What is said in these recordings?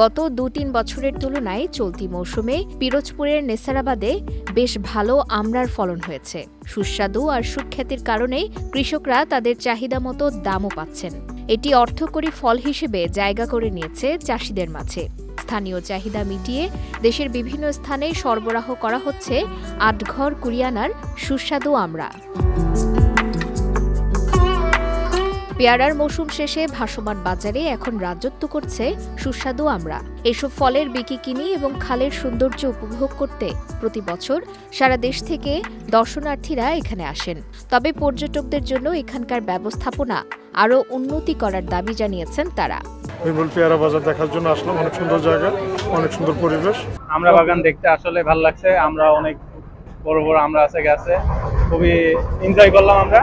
গত দু তিন বছরের তুলনায় চলতি মৌসুমে পিরোজপুরের নেসারাবাদে বেশ ভালো আমড়ার ফলন হয়েছে। সুস্বাদু আর সুখ্যাতির কারণে কৃষকরা তাদের চাহিদা মতো দামও পাচ্ছেন। এটি অর্থকরী ফল হিসেবে জায়গা করে নিয়েছে চাষিদের মাঝে। স্থানীয় চাহিদা মিটিয়ে দেশের বিভিন্ন স্থানে সরবরাহ করা হচ্ছে আটঘর কুরিয়ানার সুস্বাদু আমড়া। পেয়ারার মৌসুম শেষে ভাসমান বাজারে এখন রাজত্ব করছে সুস্বাদু আমরা। এসব ফলের বিকি কিনি এবং খালের সৌন্দর্য উপভোগ করতে প্রতি বছর সারা দেশ থেকে দর্শনার্থীরা এখানে আসেন। তবে পর্যটকদের জন্য এখানকার ব্যবস্থাপনা আরও উন্নতি করার দাবি জানিয়েছেন তারা। বিমল পেয়ারা বাজার দেখার জন্য আসলাম। অনেক সুন্দর জায়গা অনেক সুন্দর পরিবেশ। আমরা বাগান দেখতে আসলে ভালো লাগছে। আমরা অনেক বড় বড় আমরা আছে গাছে। খুবই এনজয় করলাম আমরা।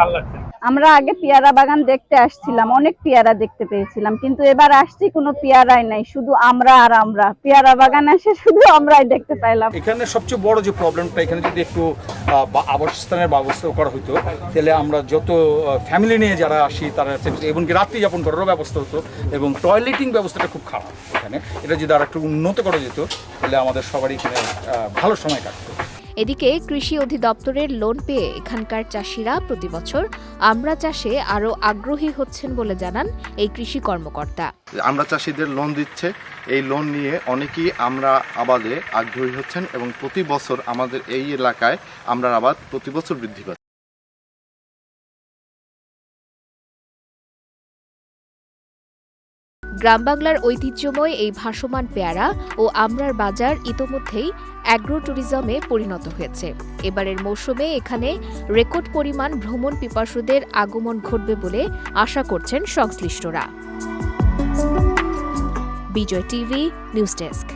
ভালো লাগছে। আমরা আগে পেয়ারা বাগান দেখতে আসছিলাম, অনেক পেয়ারা দেখতে পেয়েছিলাম, কিন্তু এবার আসছি কোনো পেয়ারাই নাই, শুধু আমরা আর আমরা। পেয়ারা বাগান আসে, শুধু আমরাই দেখতে পাইলাম। এখানে সবচেয়ে বড় যে প্রবলেমটা, এখানে যদি একটু আবাসস্থানের ব্যবস্থা করা হতো তাহলে আমরা যত ফ্যামিলি নিয়ে যারা আসি, তারা এমনকি রাত্রি যাপন করারও ব্যবস্থা হতো, এবং টয়লেটিং ব্যবস্থাটা খুব খারাপ এখানে। এটা যদি আর একটু উন্নত করা যেত, তাহলে আমাদের সবারই এখানে ভালো সময় কাটতো। এদিকে কৃষি অধিদপ্তরের লোন পেয়ে এখানকার চাষিরা প্রতি বছর আমরা চাষে আরও আগ্রহী হচ্ছেন বলে জানান এই কৃষি কর্মকর্তা। আমরা চাষিদের লোন দিচ্ছে। এই লোন নিয়ে অনেকেই আমরা আবাদে আগ্রহী হচ্ছেন এবং প্রতি বছর আমাদের এই এলাকায় আমরা আবাদ প্রতি বছর বৃদ্ধি পাচ্ছে। গ্রামবাংলার ঐতিহ্যময় এই ভাসমান পেয়ারা ও আমরার বাজার ইতোমধ্যেই অ্যাগ্রো ট্যুরিজমে পরিণত হয়েছে। এবারের মৌসুমে এখানে রেকর্ড পরিমাণ ভ্রমণ পিপাসুদের আগমন ঘটবে বলে আশা করছেন সংশ্লিষ্টরা। Bijoy TV, news desk.